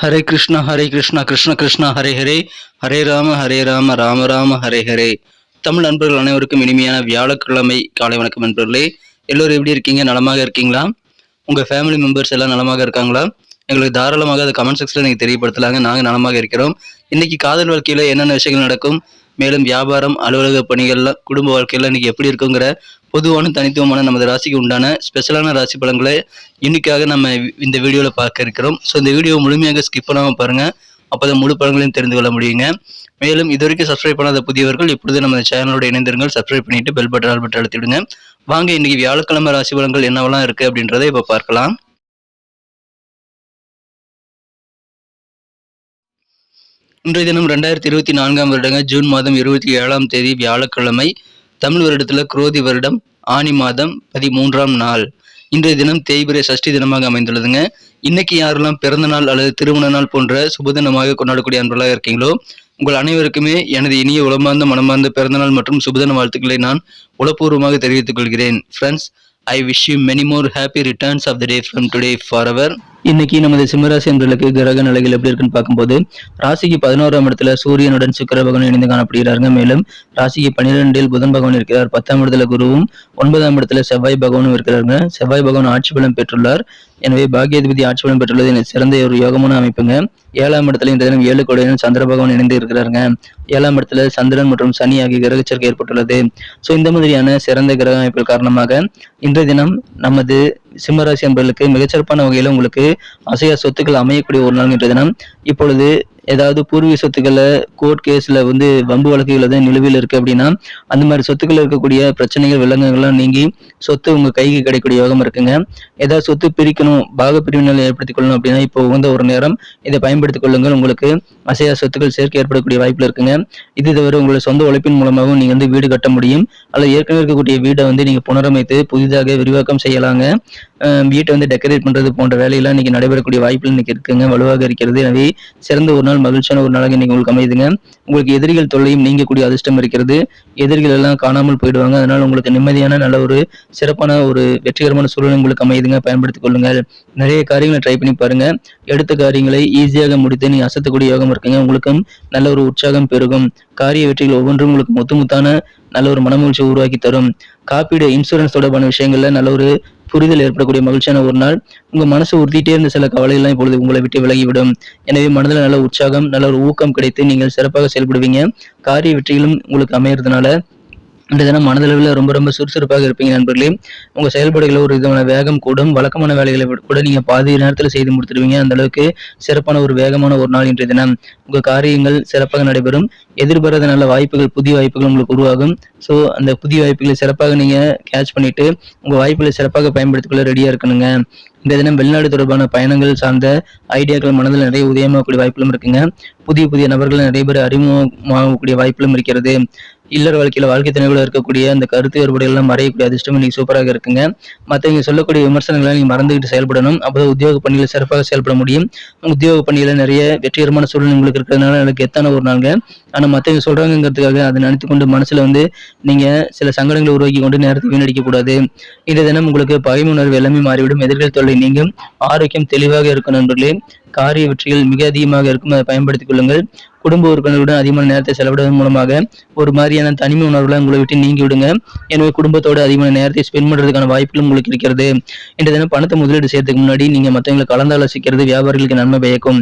ஹரே கிருஷ்ணா ஹரே கிருஷ்ணா கிருஷ்ண கிருஷ்ணா ஹரே ஹரே. ஹரே ராம ஹரே ராம ராம ராம ஹரே ஹரே. தமிழ் நண்பர்கள் அனைவருக்கும் இனிமையான வியாழக்கிழமை காலை வணக்கம் நண்பர்களே. எல்லோரும் எப்படி இருக்கீங்க? நலமாக இருக்கீங்களா? உங்கள் ஃபேமிலி மெம்பர்ஸ் எல்லாம் நலமாக இருக்காங்களா? எங்களுக்கு தாராளமாக அதை கமெண்ட் செக்ஷனில் நீங்கள் தெரியப்படுத்தலாங்க. நாங்கள் நலமாக இருக்கிறோம். இன்னைக்கு காதல் வாழ்க்கையில் என்னென்ன விஷயங்கள் நடக்கும்? மேலும் வியாபாரம் அலுவலக பணிகள்லாம் குடும்ப வாழ்க்கையில் இன்றைக்கி எப்படி இருக்குங்கிற பொதுவான தனித்துவமான நமது ராசிக்கு உண்டான ஸ்பெஷலான ராசி பலன்களை இன்னைக்காக நம்ம இந்த வீடியோவில் பார்க்க இருக்கிறோம். ஸோ இந்த வீடியோ முழுமையாக ஸ்கிப் பண்ணாமல் பாருங்கள் அப்போ முழு பலன்களையும் தெரிந்து கொள்ள முடியுங்க. மேலும் இது வரைக்கும் சப்ஸ்கிரைப் பண்ணாத புதியவர்கள் இப்பொழுது நம்ம சேனலோட இணைந்திருங்கள். சப்ஸ்கிரைப் பண்ணிட்டு பெல் பட்டன் ஆல் பட்டன் அழுத்திவிடுங்க. வாங்க இன்னைக்கு வியாழக்கிழமை ராசி பலன்கள் என்னவெல்லாம் இருக்குது அப்படின்றத இப்போ பார்க்கலாம். இன்றைய தினம் ரெண்டாயிரத்தி இருபத்தி நான்காம் வருடங்க ஜூன் மாதம் இருபத்தி ஏழாம் தேதி வியாழக்கிழமை தமிழ் வருடத்துல குரோதி வருடம் ஆனி மாதம் பதிமூன்றாம் நாள். இன்றைய தினம் தேய்பிரை சஷ்டி தினமாக அமைந்துள்ளதுங்க. இன்னைக்கு யாரெல்லாம் பிறந்த நாள் அல்லது திருமண நாள் போன்ற சுபதினமாக கொண்டாடக்கூடிய அன்பர்களாக இருக்கீங்களோ உங்கள் அனைவருக்குமே எனது இனிய உளமார்ந்த மனமார்ந்த பிறந்தநாள் மற்றும் சுபதின வாழ்த்துக்களை நான் உளப்பூர்வமாக தெரிவித்துக் கொள்கிறேன். Friends I wish you many more happy returns of the day from today for our இன்னைக்கு நமது சிம்மராசி என்பர்களுக்கு கிரக நிலைகள் எப்படி இருக்குன்னு பார்க்கும்போது ராசிக்கு பதினோராம் இடத்துல சூரியனுடன் சுக்கிர பகவான் இணைந்து காணப்படுகிறாருங்க. மேலும் ராசிக்கு பன்னிரெண்டில் புதன் பகவான் இருக்கிறார். பத்தாம் இடத்துல குருவும் ஒன்பதாம் இடத்துல செவ்வாய் பகவானும் இருக்கிறாருங்க. செவ்வாய் பகவான் ஆட்சி பலம் பெற்றுள்ளார். எனவே பாக்கியாதிபதி ஆட்சி பலம் பெற்றுள்ளது. சிறந்த ஒரு யோகமான அமைப்புங்க. ஏழாம் இடத்துல இந்த தினம் ஏழு கோடையுடன் சந்திர பகவான் இணைந்து இருக்கிறாருங்க. ஏழாம் இடத்துல சந்திரன் மற்றும் சனி ஆகிய கிரகச்சர்க்கை ஏற்பட்டுள்ளது. ஸோ இந்த மாதிரியான சிறந்த கிரக அமைப்புகள் காரணமாக இன்றைய தினம் நமது சிம்மராசி என்பவர்களுக்கு மிகச்சிறப்பான வகையில் உங்களுக்கு அசையா சொத்துக்கள் அமையக்கூடிய ஒரு நாள் இன்றைய தினம். இப்பொழுது ஏதாவது பூர்வீக சொத்துக்களை கோர்ட் கேஸ்ல வந்து வம்பு வழக்குகள் தான் நிலுவையில் இருக்கு அப்படின்னா அந்த மாதிரி சொத்துக்கள் இருக்கக்கூடிய பிரச்சனைகள் விலங்குகள்லாம் நீங்கி சொத்து உங்க கைக்கு கிடைக்கக்கூடிய யோகம் இருக்குங்க. ஏதாவது சொத்து பிரிக்கணும் பாக பிரிவினை ஏற்படுத்திக் கொள்ளணும் அப்படின்னா இப்போ உகந்த ஒரு நேரம் இதை பயன்படுத்திக் கொள்ளுங்கள். உங்களுக்கு அசையா சொத்துக்கள் சேர்க்கை ஏற்படக்கூடிய வாய்ப்புல இருக்குங்க. இது தவிர உங்களை சொந்த உழைப்பின் மூலமாகவும் நீங்க வந்து வீடு கட்ட முடியும். அல்லது ஏற்கனவே இருக்கக்கூடிய வீடை வந்து நீங்க புனரமைத்து புதிதாக விரிவாக்கம் செய்யலாங்க. வீட்டை வந்து டெக்கரேட் பண்றது போன்ற வேலையெல்லாம் இன்னைக்கு நடைபெறக்கூடிய வாய்ப்புகள் இன்னைக்கு இருக்குங்க. வலுவாக இருக்கிறது. எனவே சிறந்த ஒரு நாள் மகிழ்ச்சியான ஒரு நாளாக இன்னைக்கு உங்களுக்கு அமையுதுங்க. உங்களுக்கு எதிரிகள் தொல்லையும் நீங்கக்கூடிய அதிர்ஷ்டம் இருக்கிறது. எதிரிகள் எல்லாம் காணாமல் போயிடுவாங்க. அதனால உங்களுக்கு நிம்மதியான நல்ல ஒரு சிறப்பான ஒரு வெற்றிகரமான சூழ்நிலை உங்களுக்கு அமையுதுங்க. பயன்படுத்திக் கொள்ளுங்கள். நிறைய காரியங்களை ட்ரை பண்ணி பாருங்க. எடுத்த காரியங்களை ஈஸியாக முடித்து நீ அசத்தக்கூடிய யோகம் இருக்குங்க. உங்களுக்கும் நல்ல ஒரு உற்சாகம் பெருகும். காரிய வெற்றிகள் ஒவ்வொன்றும் உங்களுக்கு முத்து முத்தான நல்ல ஒரு மனமகிழ்ச்சி உருவாக்கி தரும். காப்பீடு இன்சூரன்ஸ் தொடர்பான விஷயங்கள்ல நல்ல ஒரு புரிதல் ஏற்படக்கூடிய மகிழ்ச்சியான ஒரு நாள். உங்க மனசு உறுத்திட்டே இருந்த சில கவலைகள்லாம் இப்பொழுது உங்களை விட்டு விலகிவிடும். எனவே மனதில் நல்ல உற்சாகம் நல்ல ஒரு ஊக்கம் கிடைத்து நீங்கள் சிறப்பாக செயல்படுவீங்க. காரிய வெற்றிகளும் உங்களுக்கு அமையறதுனால இந்த தினம் மனதளவில் ரொம்ப ரொம்ப சுறுசுறுப்பாக இருப்பீங்க நண்பர்களே. உங்கள் செயல்பாடுகளில் ஒரு விதமான வேகம் கூடும். வழக்கமான வேலைகளை கூட நீங்கள் பாதி நேரத்தில் செய்து முடித்துடுவீங்க. அந்த அளவுக்கு சிறப்பான ஒரு வேகமான ஒரு நாள் இன்றைய தினம். உங்கள் காரியங்கள் சிறப்பாக நடைபெறும். எதிர்பாராத நல்ல வாய்ப்புகள் புதிய வாய்ப்புகள் உங்களுக்கு உருவாகும். ஸோ அந்த புதிய வாய்ப்புகளை சிறப்பாக நீங்கள் கேட்ச் பண்ணிட்டு உங்கள் வாய்ப்புகளை சிறப்பாக பயன்படுத்திக்கொள்ள ரெடியாக இருக்கணுங்க. இந்த தினம் வெளிநாடு தொடர்பான பயணங்கள் சார்ந்த ஐடியாக்கள் மனதில் நிறைய உதயமாகக்கூடிய வாய்ப்புகளும் இருக்குங்க. புதிய புதிய நபர்கள் நிறைய பேர் அறிமுகமாகக்கூடிய வாய்ப்புகளும் இருக்கிறது. இல்லற வாழ்க்கையில வாழ்க்கை துணைகளை இருக்கக்கூடிய அந்த கருத்து வேறுபாடுகள் எல்லாம் மறையக்கூடிய அதிர்ஷ்டம் இன்னைக்கு சூப்பராக இருக்குங்க. மற்றவங்க சொல்லக்கூடிய விமர்சனங்களை நீங்க மறந்துகிட்டு செயல்படணும். அப்போ உத்தியோக பணியில சிறப்பாக செயல்பட முடியும். உத்தியோக பணியில நிறைய வெற்றிகரமான சூழ்நிலை உங்களுக்கு இருக்கிறதுனால எனக்கு எத்தான ஒரு நாளுங்க. ஆனா மற்றவங்க சொல்றாங்கிறதுக்காக அதை நினைத்து கொண்டு மனசுல வந்து நீங்க சில சங்கடங்களை உருவாக்கி கொண்டு நேரத்தை வீணடிக்க கூடாது. இந்த தினம் உங்களுக்கு பகைமை உணர்வு எல்லாமே மாறிவிடும். எதிர்கள் தொல்லை நீங்கும். ஆரோக்கியம் தெளிவாக இருக்கும் நண்பர்களே. காரிய வெற்றிகள் மிக அதிகமாக இருக்கும். அதை பயன்படுத்திக் கொள்ளுங்கள். குடும்ப உறுப்பினர்களுடன் அதிகமான நேரத்தை செலவிடுவதன் மூலமாக ஒரு மாதிரியான தனிமை உணர்வுகளை உங்களை விட்டு நீங்கி விடுங்க எனவே குடும்பத்தோடு அதிகமான நேரத்தை ஸ்பெண்ட் பண்றதுக்கான வாய்ப்புகளும் உங்களுக்கு இருக்கிறது. இன்றைய தினம் பணத்தை முதலீடு செய்யறதுக்கு முன்னாடி நீங்க மற்றவங்களை கலந்தாலோசிக்கிறது வியாபாரிகளுக்கு நன்மை பயக்கும்.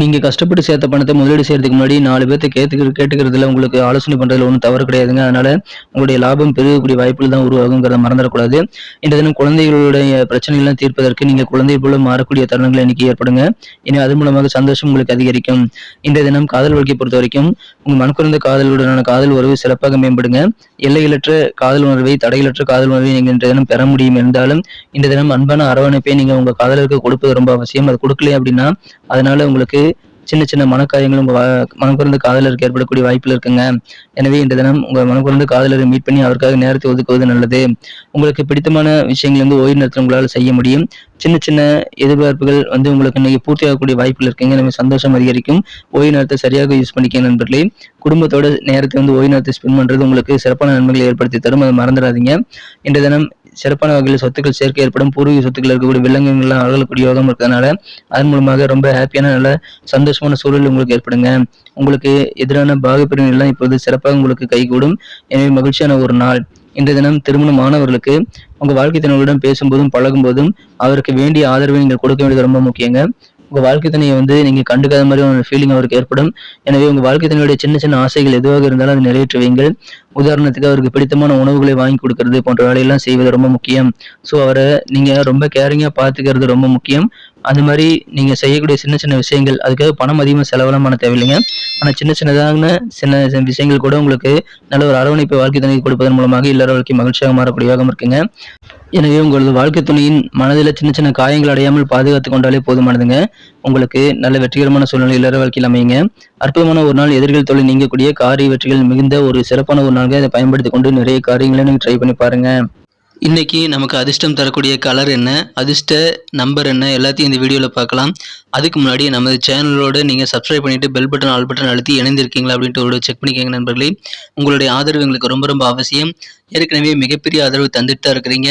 நீங்க கஷ்டப்பட்டு சேர்த்த பணத்தை முதலீடு செய்யறதுக்கு முன்னாடி நாலு பேர்த்த கேட்டு கேட்டுக்கிறதுல உங்களுக்கு ஆலோசனை பண்றதுல ஒன்றும் தவறு கிடையாதுங்க அதனால உங்களுடைய லாபம் பெருகக்கூடிய வாய்ப்புகள் தான் உருவாகுங்கிறத மறந்துடக்கூடாது. இந்த தினம் குழந்தைகளுடைய பிரச்சனைகள்லாம் தீர்ப்பதற்கு நீங்க குழந்தை போல மாறக்கூடிய தருணங்கள் இன்னைக்கு ஏற்படுங்க. இனி அது மூலமாக சந்தோஷம் உங்களுக்கு அதிகரிக்கும். இந்த தினம் காதல் வாழ்க்கையை பொறுத்த வரைக்கும் உங்க மனக்குறந்த காதலுடனான காதல் உறவு சிறப்பாக மேம்படுங்க. எல்லைகளற்ற காதல் உணர்வை தடைகளற்ற காதல் உணர்வை நீங்கள் இன்றைய தினம் பெற முடியும் இருந்தாலும் இந்த தினம் அன்பான அரவணைப்பை நீங்க உங்க காதலருக்கு கொடுப்பது ரொம்ப அவசியம். அது கொடுக்கல அப்படின்னா அதனால உங்களுக்கு சின்ன சின்ன மனக்காயங்கள் உங்க மனக்குறந்த காதலருக்கு ஏற்படக்கூடிய வாய்ப்புகள் இருக்குங்க. எனவே இந்த தினம் உங்க மனக்குறந்த காதலரை மீட் பண்ணி அவருக்காக நேரத்தை ஒதுக்குவது நல்லது. உங்களுக்கு பிடித்தமான விஷயங்கள் வந்து ஓய்வு நேரத்தில் உங்களால் செய்ய முடியும். சின்ன சின்ன எதிர்பார்ப்புகள் வந்து உங்களுக்கு இன்னைக்கு பூர்த்தியாகக்கூடிய வாய்ப்புகள் இருக்குங்க. எனவே சந்தோஷம் அதிகரிக்கும். ஓய்வு நேரத்தை சரியாக யூஸ் பண்ணிக்க நண்பர்களே குடும்பத்தோட நேரத்தை வந்து ஓய்வு நேரத்தை ஸ்பெண்ட் பண்றது உங்களுக்கு சிறப்பான நன்மைகளை ஏற்படுத்தி தரும். அதை மறந்துடாதீங்க. இந்த தினம் சிறப்பான வகையில் சொத்துக்கள் சேர்க்கை ஏற்படும். பூர்வீக சொத்துக்கள் இருக்கக்கூடிய விலங்குகள்லாம் அகலக்கூடிய யோகம் இருக்கிறதுனால அதன் மூலமாக ரொம்ப ஹாப்பியான நல்ல சந்தோஷமான சூழல் உங்களுக்கு ஏற்படுங்க. உங்களுக்கு எதிரான பாகப்பிரிவினை எல்லாம் இப்போது சிறப்பாக உங்களுக்கு கைகூடும். எனவே மகிழ்ச்சியான ஒரு நாள். இன்றைய தினம் திருமணமானவர்களுக்கு உங்க வாழ்க்கை துணையுடன் பேசும்போதும் பழகும்போதும் அவருக்கு வேண்டிய ஆதரவை நீங்கள் கொடுக்க வேண்டியது ரொம்ப முக்கியங்க. உங்க வாழ்க்கை துணையை வந்து நீங்க கண்டுக்காத மாதிரி ஒரு ஃபீலிங் அவருக்கு ஏற்படும். எனவே உங்க வாழ்க்கை துணையுடைய சின்ன சின்ன ஆசைகள் எதுவாக இருந்தாலும் அதை நிறைவேற்றுவீங்கள். உதாரணத்துக்கு அவருக்கு பிடித்தமான உணவுகளை வாங்கி கொடுக்கறது போன்ற வேலையெல்லாம் செய்வது ரொம்ப முக்கியம். ஸோ அவரை நீங்க ரொம்ப கேரிங்கா பார்த்துக்கிறது ரொம்ப முக்கியம். அந்த மாதிரி நீங்க செய்யக்கூடிய சின்ன சின்ன விஷயங்கள் அதுக்காக பணம் அதிகமாக செலவெல்லாம் பண்ண தேவையில்லைங்க. ஆனால் சின்ன சின்னதான சின்ன சின்ன விஷயங்கள் கூட உங்களுக்கு நல்ல ஒரு அரவணைப்பு வாழ்க்கை துணைக்கு கொடுப்பதன் மூலமாக இல்லற வாழ்க்கை மகிழ்ச்சியாக மாறக்கூடியவாகவும் இருக்குங்க. எனவே உங்களது வாழ்க்கை துணையின் மனதில் சின்ன சின்ன காயங்கள் அடையாமல் பாதுகாத்து கொண்டாலே போதுமானதுங்க. உங்களுக்கு நல்ல வெற்றிகரமான சூழ்நிலை இல்லற வாழ்க்கையில் அமையுங்க. அற்புதமான ஒரு நாள் எதிர்கள் தொழில் நீங்கக்கூடிய காரிய வெற்றிகள் மிகுந்த ஒரு சிறப்பான ஒரு நாளாக அதை பயன்படுத்தி கொண்டு நிறைய காரியங்களை நீங்கள் ட்ரை பண்ணி பாருங்க. இன்னைக்கு நமக்கு அதிர்ஷ்டம் தரக்கூடிய கலர் என்ன அதிர்ஷ்ட நம்பர் என்ன எல்லாத்தையும் இந்த வீடியோவில் பார்க்கலாம். அதுக்கு முன்னாடி நமது சேனலோடு நீங்கள் சப்ஸ்கிரைப் பண்ணிவிட்டு பெல் பட்டன் ஆல் பட்டன் அழுத்தி இணைந்திருக்கீங்களா அப்படின்ட்டு ஒரு செக் பண்ணிக்கோங்க நண்பர்களே. உங்களுடைய ஆதரவு எங்களுக்கு ரொம்ப ரொம்ப அவசியம். ஏற்கனவே மிகப்பெரிய ஆதரவு தந்துட்டு தான் இருக்கிறீங்க.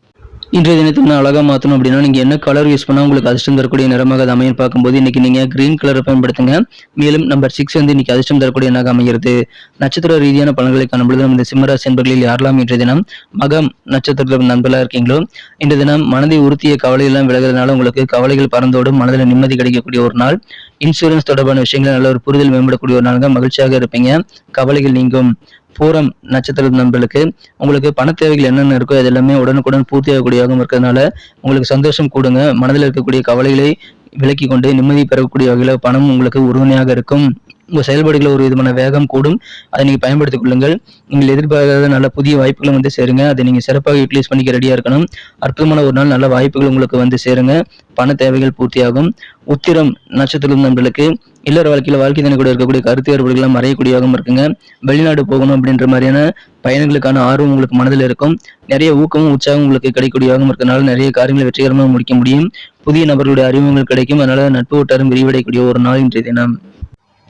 இன்றைய தினத்தில் நான் அழகாக மாற்றணும் அப்படின்னா நீங்கள் என்ன கலர் யூஸ் பண்ணால் உங்களுக்கு அதிர்ஷ்டம் தரக்கூடிய நிறமாக அது அமையும் பார்க்கும்போது இன்னைக்கு நீங்கள் கிரீன் கலரை பயன்படுத்துங்க. மேலும் நம்பர் சிக்ஸ் வந்து இன்னைக்கு அதிர்ஷ்டம் தரக்கூடிய எண்ணாக அமைகிறது? நட்சத்திர ரீதியான பலன்களை காணும்பொழுது நம்ம இந்த சிம்மராசி என்பர்களில் யாரெல்லாம் இன்றைய தினம் மகம் நட்சத்திரத்தில் நண்பர்களாக இருக்கீங்களோ? இன்றைய தினம் மனதை உறுத்திய கவலையெல்லாம் விலகிறதுனால உங்களுக்கு கவலைகள் பறந்தோடும் மனதில் நிம்மதி கிடைக்கக்கூடிய ஒரு நாள். இன்சூரன்ஸ் தொடர்பான விஷயங்கள் நல்ல ஒரு புரிதல் மேம்படக்கூடிய ஒரு நாளாக மகிழ்ச்சியாக இருப்பீங்க. கவலைகள் நீங்கும். பூரம் நட்சத்திர நண்பர்களுக்கு உங்களுக்கு பண தேவைகள் என்னென்ன இருக்கோ அது எல்லாமே உடனுக்குடன் பூர்த்தி ஆகக்கூடியதாகவும் இருக்கிறதுனால உங்களுக்கு சந்தோஷம் கூடுங்க. மனதில் இருக்கக்கூடிய கவலைகளை விலக்கி கொண்டு நிம்மதி பெறக்கூடிய வகையில் பணம் உங்களுக்கு உறுதுணையாக இருக்கும். உங்கள் செயல்பாடுகளில் ஒரு விதமான வேகம் கூடும். அதை நீங்கள் பயன்படுத்திக் கொள்ளுங்கள். நீங்கள் எதிர்பாராத நல்ல புதிய வாய்ப்புகளும் வந்து சேருங்க. அதை நீங்கள் சிறப்பாக யூட்டிலைஸ் பண்ணிக்க ரெடியாக இருக்கணும். அற்புதமான ஒரு நாள் நல்ல வாய்ப்புகள் உங்களுக்கு வந்து சேருங்க. பண தேவைகள் பூர்த்தியாகும். உத்திரம் நட்சத்திரம் நண்பர்களுக்கு இல்லற வாழ்க்கையில் வாழ்க்கை தின கூட இருக்கக்கூடிய கருத்து ஏற்பாடுகள்லாம் மறையக்கூடியவாகவும் இருக்குங்க. வெளிநாடு போகணும் அப்படின்ற மாதிரியான பயணங்களுக்கான ஆர்வம் உங்களுக்கு மனதில் இருக்கும். நிறைய ஊக்கமும் உற்சாகம் உங்களுக்கு கிடைக்கூடியவாகவும் இருக்கனால நிறைய காரியங்களை வெற்றிகரமாக முடிக்க முடியும். புதிய நபர்களுடைய அறிமுகங்கள் கிடைக்கும். அதனால நட்பு வட்டாரம் விரிவடையக்கூடிய ஒரு நாள் இன்றைய தினம்.